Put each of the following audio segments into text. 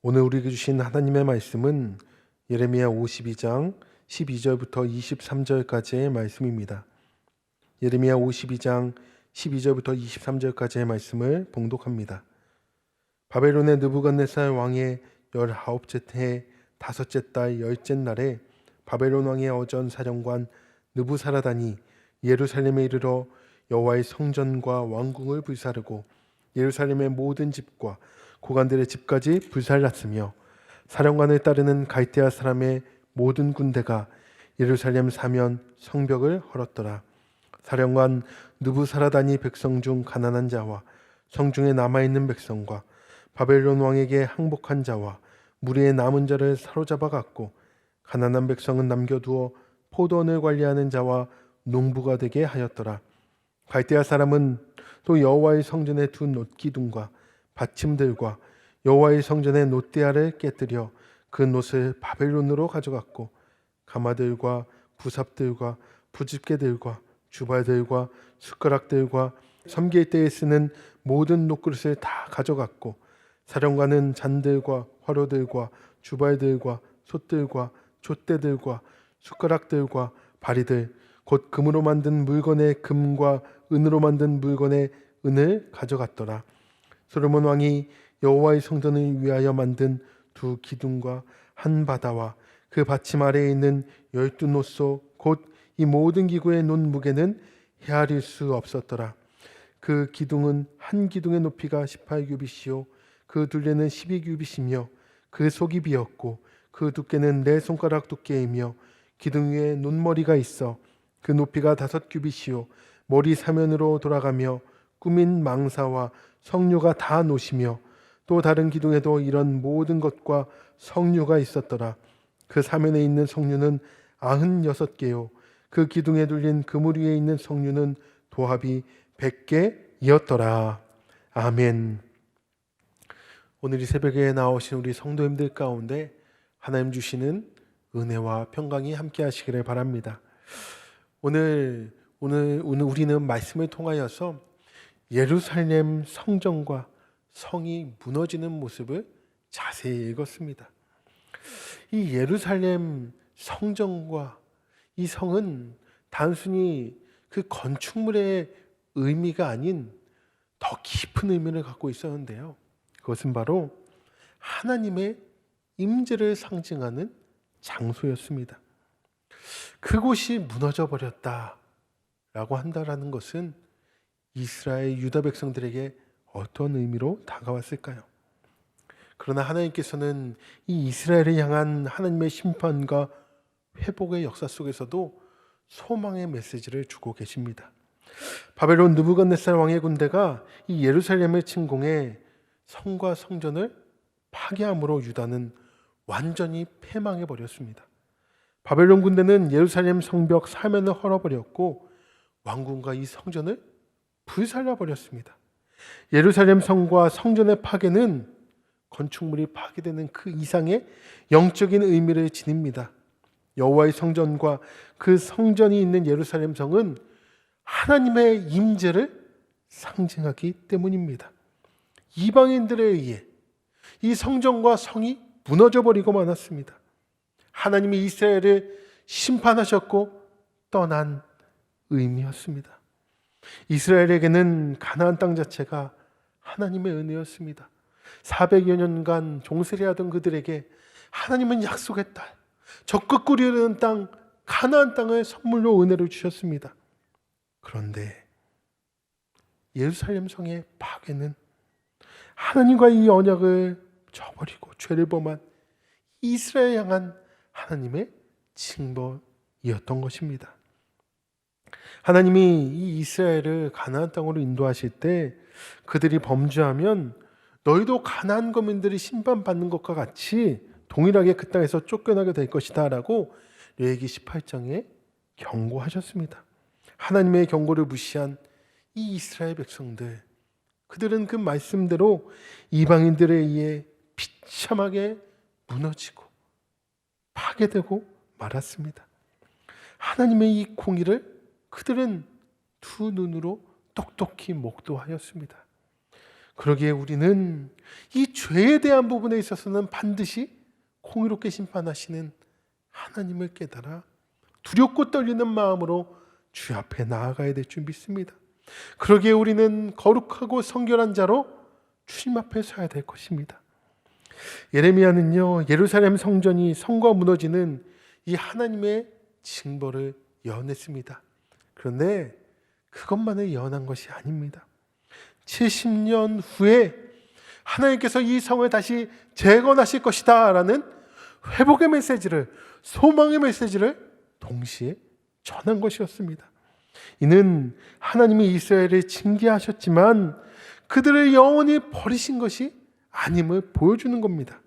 오늘 우리에게 주신 하나님의 말씀은 예레미야 52장 12절부터 23절까지의 말씀입니다. 예레미야 52장 12절부터 23절까지의 말씀을 봉독합니다. 바벨론의 느부갓네살 왕의 열아홉째 해 다섯째 달 열째 날에 바벨론 왕의 어전 사령관 느부사라단이 예루살렘에 이르러 여호와의 성전과 왕궁을 불사르고 예루살렘의 모든 집과 고관들의 집까지 불살랐으며 사령관을 따르는 갈대아 사람의 모든 군대가 예루살렘 사면 성벽을 헐었더라. 사령관 느부사라단이 백성 중 가난한 자와 성중에 남아 있는 백성과 바벨론 왕에게 항복한 자와 무리의 남은 자를 사로잡아 갔고 가난한 백성은 남겨두어 포도원을 관리하는 자와 농부가 되게 하였더라. 갈대아 사람은 또 여호와의 성전의 두 놋기둥과 받침들과 여호와의 성전의 놋대야를 깨뜨려 그 놋을 바벨론으로 가져갔고 가마들과 부삽들과 부집개들과 주발들과 숟가락들과 섬길 때에 쓰는 모든 놋그릇을 다 가져갔고 사령관은 잔들과 화로들과 주발들과 솥들과 촛대들과 숟가락들과 바리들 곧 금으로 만든 물건의 금과 은으로 만든 물건의 은을 가져갔더라. 솔로몬 왕이 여호와의 성전을 위하여 만든 두 기둥과 한 바다와 그 받침 아래에 있는 열두 노소 곧 이 모든 기구의 논 무게는 헤아릴 수 없었더라. 그 기둥은 한 기둥의 높이가 18규빗이요 그 둘레는 12규빗이며 그 속이 비었고 그 두께는 내 손가락 두께이며 기둥 위에 논머리가 있어 그 높이가 다섯 규빗이요 머리 사면으로 돌아가며 꾸민 망사와 성류가 다 노시며 또 다른 기둥에도 이런 모든 것과 성류가 있었더라. 그 사면에 있는 성류는 아흔 여섯 개요. 그 기둥에 둘린 그물 위에 있는 성류는 도합이 백 개이었더라. 아멘. 오늘 이 새벽에 나오신 우리 성도님들 가운데 하나님 주시는 은혜와 평강이 함께 하시기를 바랍니다. 오늘 오늘 오늘 우리는 말씀을 통하여서 예루살렘 성전과 성이 무너지는 모습을 자세히 읽었습니다. 이 예루살렘 성전과 이 성은 단순히 그 건축물의 의미가 아닌 더 깊은 의미를 갖고 있었는데요. 그것은 바로 하나님의 임재를 상징하는 장소였습니다. 그곳이 무너져 버렸다라고 한다라는 것은 이스라엘 유다 백성들에게 어떤 의미로 다가왔을까요? 그러나 하나님께서는 이 이스라엘을 향한 하나님의 심판과 회복의 역사 속에서도 소망의 메시지를 주고 계십니다. 바벨론 느부갓네살 왕의 군대가 이 예루살렘을 침공해 성과 성전을 파괴함으로 유다는 완전히 패망해 버렸습니다. 바벨론 군대는 예루살렘 성벽 사면을 헐어버렸고 왕궁과 이 성전을 불살려 버렸습니다. 예루살렘 성과 성전의 파괴는 건축물이 파괴되는 그 이상의 영적인 의미를 지닙니다. 여호와의 성전과 그 성전이 있는 예루살렘 성은 하나님의 임재를 상징하기 때문입니다. 이방인들에 의해 이 성전과 성이 무너져 버리고 말았습니다. 하나님이 이스라엘을 심판하셨고 떠난 의미였습니다. 이스라엘에게는 가나안 땅 자체가 하나님의 은혜였습니다. 400여 년간 종살이하던 그들에게 하나님은 약속했다. 적극 꾸리는 땅 가나안 땅을 선물로 은혜를 주셨습니다. 그런데 예루살렘 성의 파괴는 하나님과 이 언약을 저버리고 죄를 범한 이스라엘 향한 하나님의 징벌이었던 것입니다. 하나님이 이 이스라엘을 가나안 땅으로 인도하실 때 그들이 범죄하면 너희도 가나안 거민들이 심판받는 것과 같이 동일하게 그 땅에서 쫓겨나게 될 것이다라고 레기 18장에 경고하셨습니다. 하나님의 경고를 무시한 이 이스라엘 백성들 그들은 그 말씀대로 이방인들에 의해 비참하게 무너지고 파괴되고 말았습니다. 하나님의 이 공의를 그들은 두 눈으로 똑똑히 목도하였습니다. 그러기에 우리는 이 죄에 대한 부분에 있어서는 반드시 공의롭게 심판하시는 하나님을 깨달아 두렵고 떨리는 마음으로 주 앞에 나아가야 될 줄 믿습니다. 그러기에 우리는 거룩하고 성결한 자로 주님 앞에 서야 될 것입니다. 예레미야는요 예루살렘 성전이 성과 무너지는 이 하나님의 징벌을 예언했습니다. 그런데 그것만을 예언한 것이 아닙니다. 70년 후에 하나님께서 이 성을 다시 재건하실 것이다 라는 회복의 메시지를 소망의 메시지를 동시에 전한 것이었습니다. 이는 하나님이 이스라엘을 징계하셨지만 그들을 영원히 버리신 것이 아님을 보여주는 겁니다.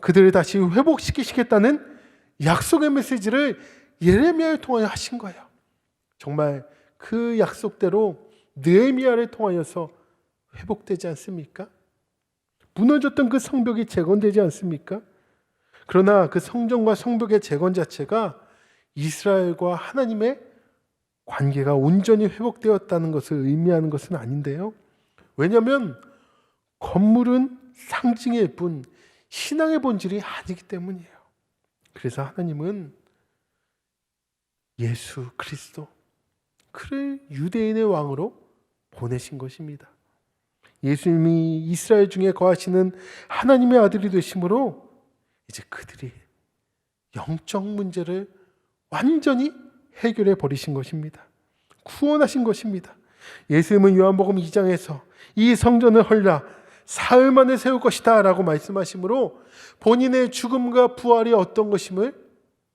그들을 다시 회복시키시겠다는 약속의 메시지를 예레미야를 통하여 하신 거예요. 정말 그 약속대로 느헤미야를 통하여서 회복되지 않습니까? 무너졌던 그 성벽이 재건되지 않습니까? 그러나 그 성전과 성벽의 재건 자체가 이스라엘과 하나님의 관계가 온전히 회복되었다는 것을 의미하는 것은 아닌데요. 왜냐하면 건물은 상징일 뿐 신앙의 본질이 아니기 때문이에요. 그래서 하나님은 예수 그리스도 그를 유대인의 왕으로 보내신 것입니다. 예수님이 이스라엘 중에 거하시는 하나님의 아들이 되심으로 이제 그들이 영적 문제를 완전히 해결해 버리신 것입니다. 구원하신 것입니다. 예수님은 요한복음 2장에서 이 성전을 헐라 사흘 만에 세울 것이다 라고 말씀하시므로 본인의 죽음과 부활이 어떤 것임을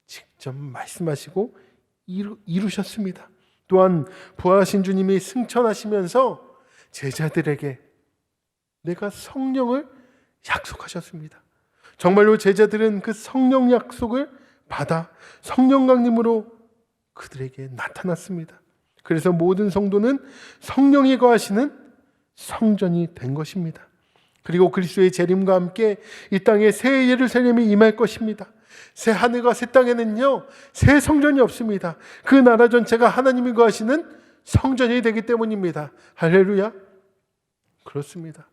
직접 말씀하시고 이루, 이루셨습니다. 또한 부활하신 주님이 승천하시면서 제자들에게 내가 성령을 약속하셨습니다. 정말로 제자들은 그 성령 약속을 받아 성령 강림으로 그들에게 나타났습니다. 그래서 모든 성도는 성령이 거하시는 성전이 된 것입니다. 그리고 그리스도의 재림과 함께 이 땅에 새 예루살렘이 임할 것입니다. 새 하늘과 새 땅에는요, 새 성전이 없습니다. 그 나라 전체가 하나님이 거하시는 성전이 되기 때문입니다. 할렐루야. 그렇습니다.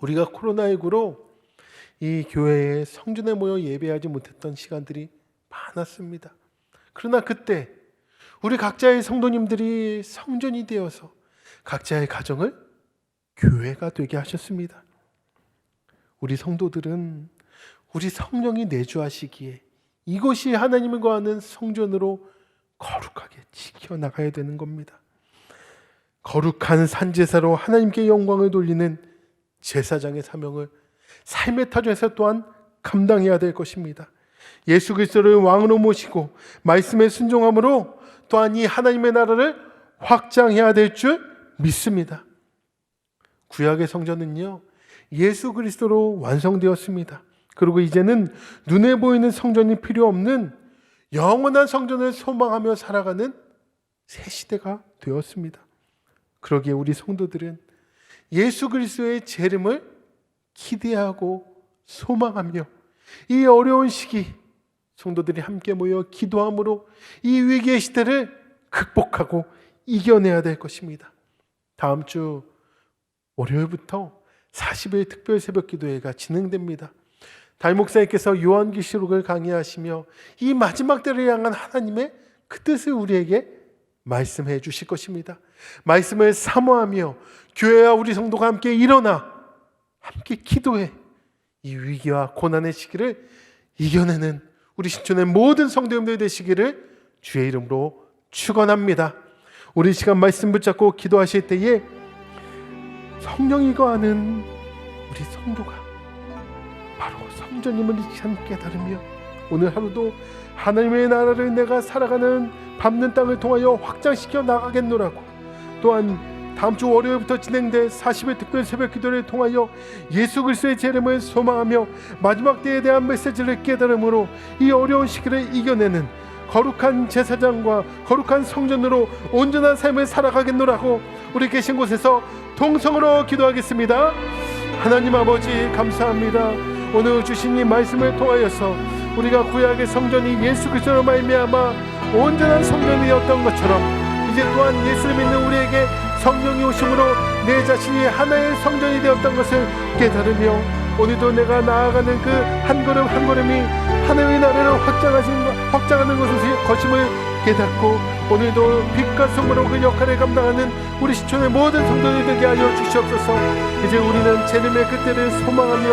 우리가 코로나19로 이 교회에 성전에 모여 예배하지 못했던 시간들이 많았습니다. 그러나 그때 우리 각자의 성도님들이 성전이 되어서 각자의 가정을 교회가 되게 하셨습니다. 우리 성도들은 우리 성령이 내주하시기에 이것이 하나님을 거하는 성전으로 거룩하게 지켜나가야 되는 겁니다. 거룩한 산제사로 하나님께 영광을 돌리는 제사장의 사명을 삶의 타전에서 또한 감당해야 될 것입니다. 예수 그리스도를 왕으로 모시고 말씀에 순종함으로 또한 이 하나님의 나라를 확장해야 될 줄 믿습니다. 구약의 성전은요, 예수 그리스도로 완성되었습니다. 그리고 이제는 눈에 보이는 성전이 필요 없는 영원한 성전을 소망하며 살아가는 새 시대가 되었습니다. 그러기에 우리 성도들은 예수 그리스도의 재림을 기대하고 소망하며 이 어려운 시기 성도들이 함께 모여 기도함으로 이 위기의 시대를 극복하고 이겨내야 될 것입니다. 다음 주 월요일부터 40일 특별 새벽 기도회가 진행됩니다. 달 목사님께서 요한계시록을 강의하시며 이 마지막 때를 향한 하나님의 그 뜻을 우리에게 말씀해 주실 것입니다. 말씀을 사모하며 교회와 우리 성도가 함께 일어나 함께 기도해 이 위기와 고난의 시기를 이겨내는 우리 신촌의 모든 성도님들 되시기를 주의 이름으로 축원합니다. 우리 시간 말씀 붙잡고 기도하실 때에 성령이 거하는 우리 성도가 바로 성전임을 함께 깨달으며 오늘 하루도 하나님의 나라를 내가 살아가는 밟는 땅을 통하여 확장시켜 나가겠노라고 또한 다음 주 월요일부터 진행될 40일 특별 새벽 기도를 통하여 예수 그리스도의 재림을 소망하며 마지막 때에 대한 메시지를 깨달음으로 이 어려운 시기를 이겨내는 거룩한 제사장과 거룩한 성전으로 온전한 삶을 살아가겠노라고 우리 계신 곳에서 동성으로 기도하겠습니다. 하나님 아버지 감사합니다. 오늘 주신 이 말씀을 통하여서 우리가 구약의 성전이 예수 그리스도로 말미암아 온전한 성전이었던 것처럼 이제 또한 예수를 믿는 우리에게 성령이 오심으로 내 자신이 하나의 성전이 되었던 것을 깨달으며 오늘도 내가 나아가는 그 한 걸음 한 걸음이 하나님의 나라를 확장하신 것- 확장하는 것을 것임을 깨닫고 오늘도 빛과 소금으로 그 역할을 감당하는 우리 시촌의 모든 성도들 되게 하여 주시옵소서. 이제 우리는 재림의 그때를 소망하며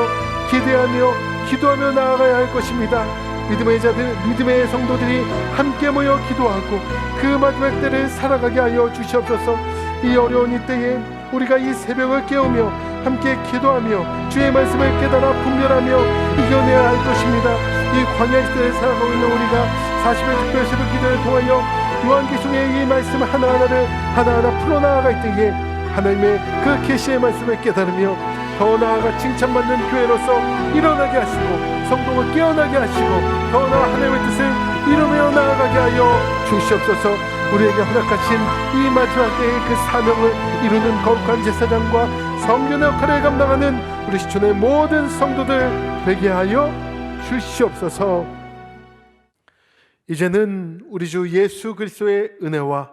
기대하며 기도하며 나아가야 할 것입니다. 믿음의 자들, 믿음의 성도들이 함께 모여 기도하고 그 마지막 때를 살아가게 하여 주시옵소서. 이 어려운 이 때에 우리가 이 새벽을 깨우며 함께 기도하며 주의 말씀을 깨달아 분별하며 이겨내야 할 것입니다. 이 광야 시대를 살아가고 있는 우리가 40일 특별 새벽 기도를 통하여 요한계시록의 이 말씀 하나하나를 하나하나 풀어나아갈 때에 하나님의 그 계시의 말씀을 깨달으며 더 나아가 칭찬받는 교회로서 일어나게 하시고 성도가 깨어나게 하시고 더 나아 하나님의 뜻을 이루며 나아가게 하여 주시옵소서. 우리에게 허락하신 이 마지막 때의 그 사명을 이루는 거룩한 제사장과 성전의 역할을 감당하는 우리 시촌의 모든 성도들 되게 하여 주시옵소서. 이제는 우리 주 예수 그리스도의 은혜와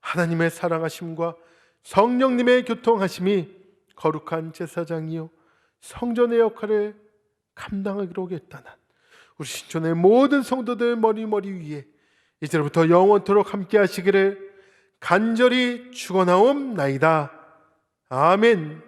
하나님의 사랑하심과 성령님의 교통하심이 거룩한 제사장이요 성전의 역할을 감당하기로 오겠다는 우리 신촌의 모든 성도들 머리머리 위에 이제부터 영원토록 함께 하시기를 간절히 축원하옵나이다. 아멘.